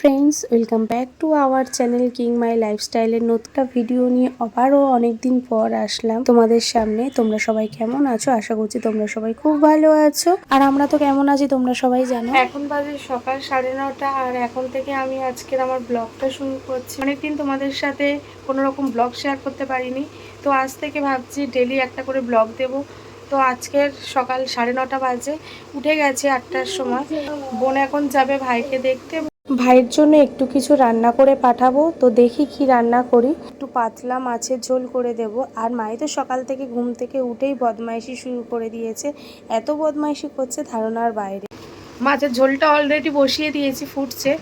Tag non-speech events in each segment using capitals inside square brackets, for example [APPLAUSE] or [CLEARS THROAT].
Friends welcome back to our channel king my লাইফস্টাইলের নতুনটা video নিয়ে আবারও অনেকদিন পর আসলাম তোমাদের সামনে। তোমরা সবাই কেমন আছো? আশা করছি তোমরা সবাই খুব ভালো আছো। আর আমরা তো কেমন আছি তোমরা সবাই জানো? এখন বাজে সকাল সাড়ে নটা, আর এখন থেকে আমি আজকের আমার ব্লগটা শুরু করছি। অনেকদিন তোমাদের সাথে কোনো রকম ব্লগ শেয়ার করতে পারিনি। তো আজ থেকে ভাবছি ডেলি একটা করে ব্লগ দেবো। তো আজকের সকাল সাড়ে নটা বাজে, উঠে গেছে আটটার সময়। বোন এখন যাবে ভাইকে দেখতে। ভাইয়ের জন্য একটু কিছু রান্না করে পাঠাবো, তো দেখি কি রান্না করি। একটু পাতলা মাছের ঝোল করে দেব। আর মাই তো সকাল থেকে ঘুম থেকে উঠেই বদমাইশি শুরু করে দিয়েছে। এত বদমাইশি করছে ধারণার বাইরে। মাছের ঝোলটা অলরেডি বসিয়ে দিয়েছি, ফুটছে।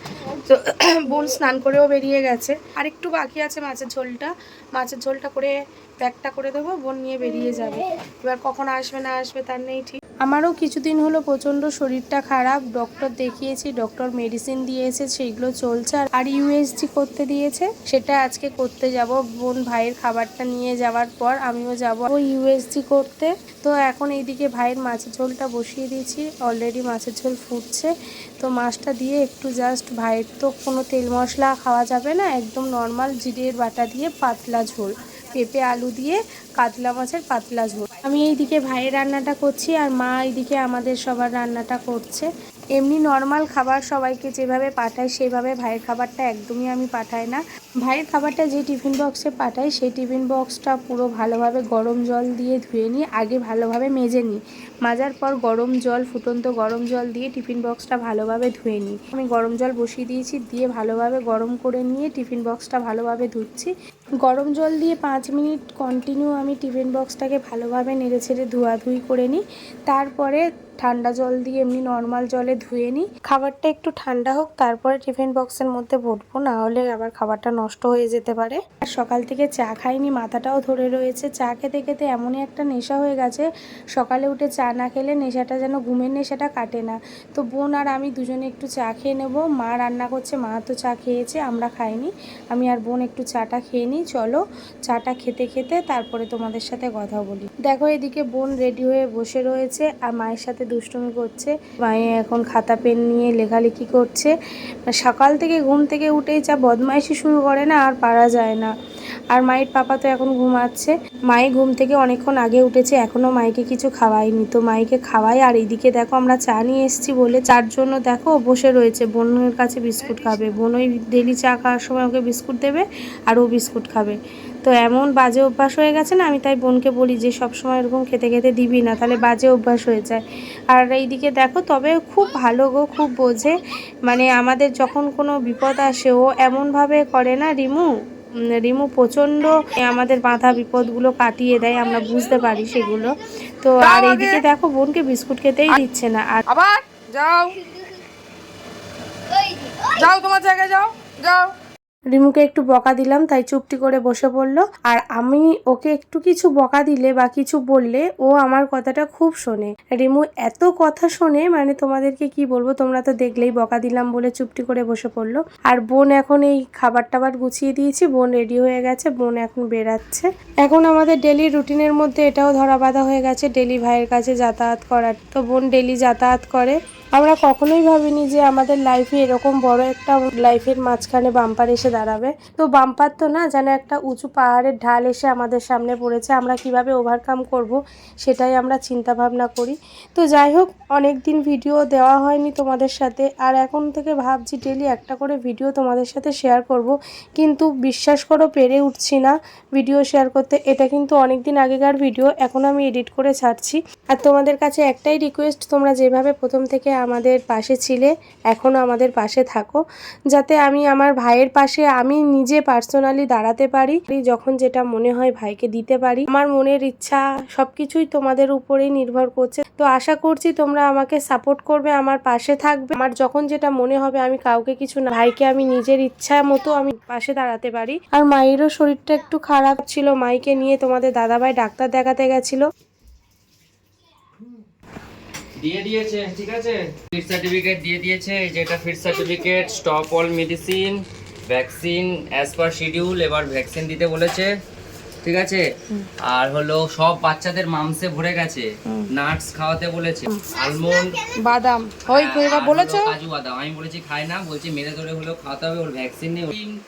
তো [CLEARS THROAT] বোন স্নান করেও বেরিয়ে গেছে। আর একটু বাকি আছে মাছের ঝোলটা। মাছের ঝোলটা করে প্যাকটা করে দেবো, বোন নিয়ে বেরিয়ে যাবে। এবার কখন আসবে না আসবে তার নেই ঠিক। আমারও কিছুদিন হলো প্রচণ্ড শরীরটা খারাপ। ডক্টর দেখিয়েছি ডক্টর মেডিসিন দিয়েছে, সেইগুলো চলছে। আর- ইউএসজি করতে দিয়েছে, সেটা আজকে করতে যাব। বোন ভাইয়ের খাবারটা নিয়ে যাওয়ার পর আমিও যাব ইউএসজি করতে। তো এখন এইদিকে ভাইয়ের মাছের ঝোলটা বসিয়ে দিয়েছি। অলরেডি মাছের ঝোল ফুটছে। তো মাছটা দিয়ে একটু জাস্ট ভাইয়ের তো কোনো তেল মশলা খাওয়া যাবে না। একদম নর্মাল জিরের বাটা দিয়ে পাতলা ঝোল। পেঁপে, আলু দিয়ে কাতলা মাছের পাতলা ঝোল। আমি এইদিকে ভাইয়ের রান্নাটা করছি আর মা এইদিকে আমাদের সবার রান্নাটা করছে। এমনি নর্মাল খাবার সবাইকে যেভাবে পাঠায়, সেভাবে ভাইয়ের খাবারটা একদমই আমি পাঠাই না। ভাইয়ের খাবারটা যে টিফিন বক্সে পাঠাই, সেই টিফিন বক্সটা পুরো ভালোভাবে গরম জল দিয়ে ধুয়ে নিই আগে ভালোভাবে মেজে নিই। মাজার পর গরম জল, ফুটন্ত গরম জল দিয়ে টিফিন বক্সটা ভালোভাবে ধুয়ে নিই। আমি গরম জল বসিয়ে দিয়েছি, দিয়ে ভালোভাবে গরম করে নিয়ে টিফিন বক্সটা ভালোভাবে ধুচ্ছি। গরম জল দিয়ে পাঁচ মিনিট কন্টিনিউ আমি টিফিন বক্সটাকে ভালোভাবে নেড়ে ছেড়ে ধোয়াধুয়ি করে নিই। তারপরে ঠান্ডা জল দিয়ে এমনি নর্মাল জলে ধুয়ে নিই। খাবারটা একটু ঠান্ডা হোক, তারপরে টিফিন বক্সের মধ্যে ভরবো না হলে আবার খাবারটা নষ্ট হয়ে যেতে পারে। আর সকাল থেকে চা খাইনি, মাথাটাও ধরে রয়েছে। চা খেতে খেতে এমনই একটা নেশা হয়ে গেছে, সকালে উঠে চা না খেলে নেশাটা যেন ঘুমের নেশাটা কাটে না। তো বোন আর আমি দুজনে একটু চা খেয়ে নেব। মা রান্না করছে, মা তো চা খেয়েছে, আমরা খাইনি। আমি আর বোন একটু চাটা খেয়ে নিই। চলো, চাটা খেতে খেতে তারপরে তোমাদের সাথে কথা বলি। দেখো, এদিকে বোন রেডি হয়ে বসে রয়েছে আর মায়ের সাথে দুষ্টুমি করছে। মায়ে এখন খাতা, পেন নিয়ে লেখালেখি করছে। সকাল থেকে ঘুম থেকে উঠেই যা বদমাইশি শুরু করে না, আর পারা যায় না। আর মায়ের পাপা তো এখন ঘুমাচ্ছে। মায়ে ঘুম থেকে অনেকক্ষণ আগে উঠেছে এখনও মাইকে কিছু খাওয়াইনি তো মাইকে খাওয়াই আর এইদিকে দেখো আমরা চা নিয়ে এসেছি বলে, চার জন্য দেখো বসে রয়েছে। বোনের কাছে বিস্কুট খাবে। বোন ওই ডেলি চা খাওয়ার সময় ওকে বিস্কুট দেবে, আর ও বিস্কুট খাবে। তো এমন বাজে অভ্যাস হয়ে গেছে না আমি তাই বোনকে বলি যে সব সময় এরকম খেতে খেতে দিবি না তাহলে বাজে অভ্যাস হয়ে যায়। আর এইদিকে দেখো তবে খুব ভালো গো খুব বোঝে। মানে আমাদের যখন কোনো বিপদ আসে ও এমনভাবে করে না রিমু? রিমু প্রচণ্ড আমাদের বাধা বিপদগুলো কাটিয়ে দেয় আমরা বুঝতে পারি সেগুলো। তো আর এইদিকে দেখো বোনকে বিস্কুট খেতেই দিচ্ছে না। আর আবার? যাও। যাও তোমার জায়গায় যাও। যাও। রিমুকে একটু বকা দিলাম, তাই চুপটি করে বসে পড়ল। আর আমি ওকে একটু কিছু বকা দিলে বা কিছু বললে ও আমার কথাটা খুব শোনে। রিমু এত কথা শোনে মানে তোমাদেরকে কি বলব, তোমরা তো দেখলেই বকা দিলাম বলে চুপটি করে বসে পড়ল। আর বোন এখন এই খাবার টাবার গুছিয়ে দিয়েছি, বোন রেডি হয়ে গেছে, বোন এখন বেরাচ্ছে এখন আমাদের ডেলি রুটিনের মধ্যে এটাও ধরা বাঁধা হয়ে গেছে, ডেলি ভাইয়ের কাছে যাতায়াত করার। তো বোন ডেলি যাতায়াত করে। আমরা কখনোই ভাবিনি যে আমাদের লাইফে এরকম বড় একটা লাইফের মাঝখানে বাম্পার এসে দাঁড়াবে। তো বাম্পার তো না, যেন একটা উঁচু পাহাড়ের ঢাল এসে আমাদের সামনে পড়েছে। আমরা কীভাবে ওভারকাম করব সেটাই আমরা চিন্তা ভাবনা করি। তো যাই হোক অনেক দিন ভিডিও দেওয়া হয়নি তোমাদের সাথে। আর এখন থেকে ভাবছি ডেলি একটা করে ভিডিও তোমাদের সাথে শেয়ার করব। কিন্তু বিশ্বাস করো, পেরে উঠছি না ভিডিও শেয়ার করতে। এটা কিন্তু অনেক দিন আগেকার ভিডিও এখন আমি এডিট করে ছাড়ছি। আর তোমাদের কাছে একটাই রিকোয়েস্ট তোমরা যেভাবে প্রথম থেকে আমাদের পাশে ছিলে এখনও আমাদের পাশে থাকো। যাতে আমি আমার ভাইয়ের পাশে আমি নিজে পার্সোনালি দাঁড়াতে পারি, যখন যেটা মনে হয় ভাইকে দিতে পারি। আমার মনের ইচ্ছা সব কিছুই তোমাদের উপরেই নির্ভর করছে। তো আশা করছি তোমরা আমাকে সাপোর্ট করবে, আমার পাশে থাকবে। আমার যখন যেটা মনে হবে আমি কাউকে কিছু না, ভাইকে আমি নিজের ইচ্ছা মতো আমি পাশে দাঁড়াতে পারি। আর মায়েরও শরীরটা একটু খারাপ ছিল, মাইকে নিয়ে তোমাদের দাদাভাই ডাক্তার দেখাতে গেছিল। দিয়ে দিয়েছে, ঠিক আছে? ফিট সার্টিফিকেট দিয়ে দিয়েছে যেটা fit certificate stop all medicine vaccine as per schedule এবার ভ্যাকসিন দিতে বলেছে। ঠিক আছে? আর হলো সব বাচ্চাদের মাংসে ভরে গেছে। নাটস খাওয়াতে বলেছে। আলমন্ড বাদাম। ওই এবার বলেছ? কাজু বাদাম। আমি বলেছি খায় না বলছি মেরে ধরে হলেও খাওয়াতে হবে ওর ভ্যাকসিন নেই।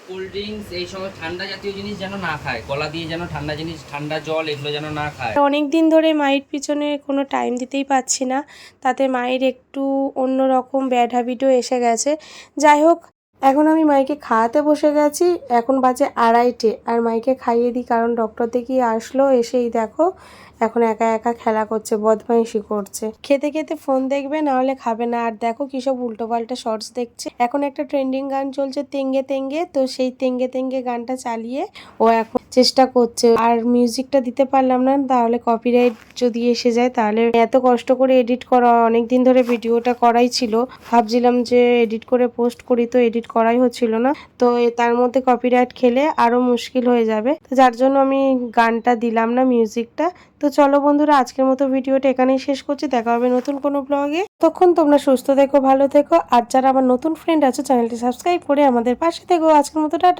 কোল্ড ড্রিঙ্কস এই সময় ঠান্ডা জাতীয় জিনিস যেন না খায়। কলা দিয়ে যেন ঠান্ডা জিনিস ঠান্ডা জল এগুলো যেন না খায়। অনেক দিন ধরে মায়ের পিছনে কোনো টাইম দিতেই পাচ্ছি না। তাতে মায়ের একটু অন্যরকম ব্যাড হ্যাবিটও এসে গেছে। যাই হোক এখন আমি মাইকে খাওয়াতে বসে গেছি, এখন বাজে আড়াইটে। আর মাইকে খাইয়ে দিই, কারণ ডক্টর দেখি আসলো, এসেই দেখো, এখন একা একা খেলা করছে, বদমাইশি করছে। খেতে খেতে ফোন দেখবে, না হলে খাবে না। আর দেখো কিসব উল্টো পাল্টা শর্টস দেখছে। এখন একটা ট্রেন্ডিং গান চলছে, তেঙ্গে তেঙ্গে, তো সেই তেঙ্গে তেঙ্গে গানটা চালিয়ে ও এখন চেষ্টা করছে। আর মিউজিকটা দিতে পারলাম না, তাহলে কপিরাইট যদি এসে যায়, তাহলে এত কষ্ট করে এডিট করা অনেক দিন ধরে ভিডিওটা করাই ছিল। ভাবছিলাম যে এডিট করে পোস্ট করি, তো এডিট করাই হচ্ছিল না। তো তার মধ্যে কপিরাইট খেলে আরও মুশকিল হয়ে যাবে। তো যার জন্য আমি গানটা দিলাম না মিউজিকটা তো চলো বন্ধুরা, আজকের মতো ভিডিওটা এখানেই শেষ করছি। দেখা হবে নতুন কোনো ব্লগে তখন তোমরা সুস্থ থেকো, ভালো থেকো। আর যারা আমার নতুন ফ্রেন্ড আছে চ্যানেলটি সাবস্ক্রাইব করে আমাদের পাশে থেকো। আজকের মতো, টাটা।